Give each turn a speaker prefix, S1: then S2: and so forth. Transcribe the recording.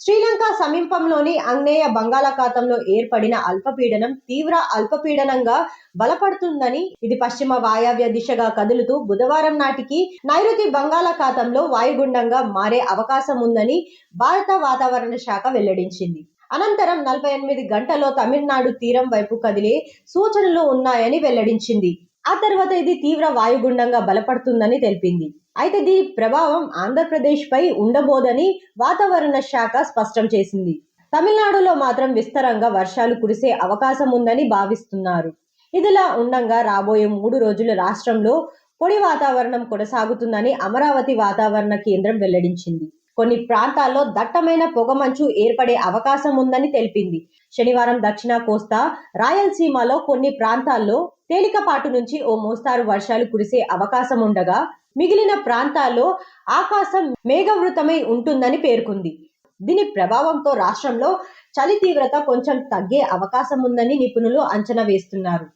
S1: శ్రీలంక సమీపంలోని అంగ్నేయ బంగాళాఖాతంలో ఏర్పడిన అల్పపీడనం తీవ్ర అల్పపీడనంగా బలపడుతుందని ఇది పశ్చిమ వాయవ్య దిశగా కదులుతూ బుధవారం నాటికి నైరుతి బంగాళాఖాతంలో వాయుగుండంగా మారే అవకాశం ఉందని భారత వాతావరణ శాఖ వెల్లడించింది. అనంతరం నలభై ఎనిమిది గంటల్లో తమిళనాడు తీరం వైపు కదిలే సూచనలు ఉన్నాయని వెల్లడించింది. ఆ తర్వాత ఇది తీవ్ర వాయుగుండంగా బలపడుతుందని తెలిపింది. అయితే దీని ప్రభావం ఆంధ్రప్రదేశ్ పై ఉండబోదని వాతావరణ శాఖ స్పష్టం చేసింది. తమిళనాడులో మాత్రం విస్తారంగా వర్షాలు కురిసే అవకాశం ఉందని భావిస్తున్నారు. ఇదిలా ఉండగా రాబోయే మూడు రోజులు రాష్ట్రంలో పొడి వాతావరణం కొనసాగుతుందని అమరావతి వాతావరణ కేంద్రం వెల్లడించింది. కొన్ని ప్రాంతాల్లో దట్టమైన పొగమంచు ఏర్పడే అవకాశం ఉందని తెలిపింది. శనివారం దక్షిణ కోస్తా రాయలసీమలో కొన్ని ప్రాంతాల్లో తేలికపాటు నుంచి ఓ మోస్తారు వర్షాలు కురిసే అవకాశం ఉండగా మిగిలిన ప్రాంతాల్లో ఆకాశం మేఘవృతమై ఉంటుందని పేర్కొంది. దీని ప్రభావంతో రాష్ట్రంలో చలి తీవ్రత కొంచెం తగ్గే అవకాశం ఉందని నిపుణులు అంచనా వేస్తున్నారు.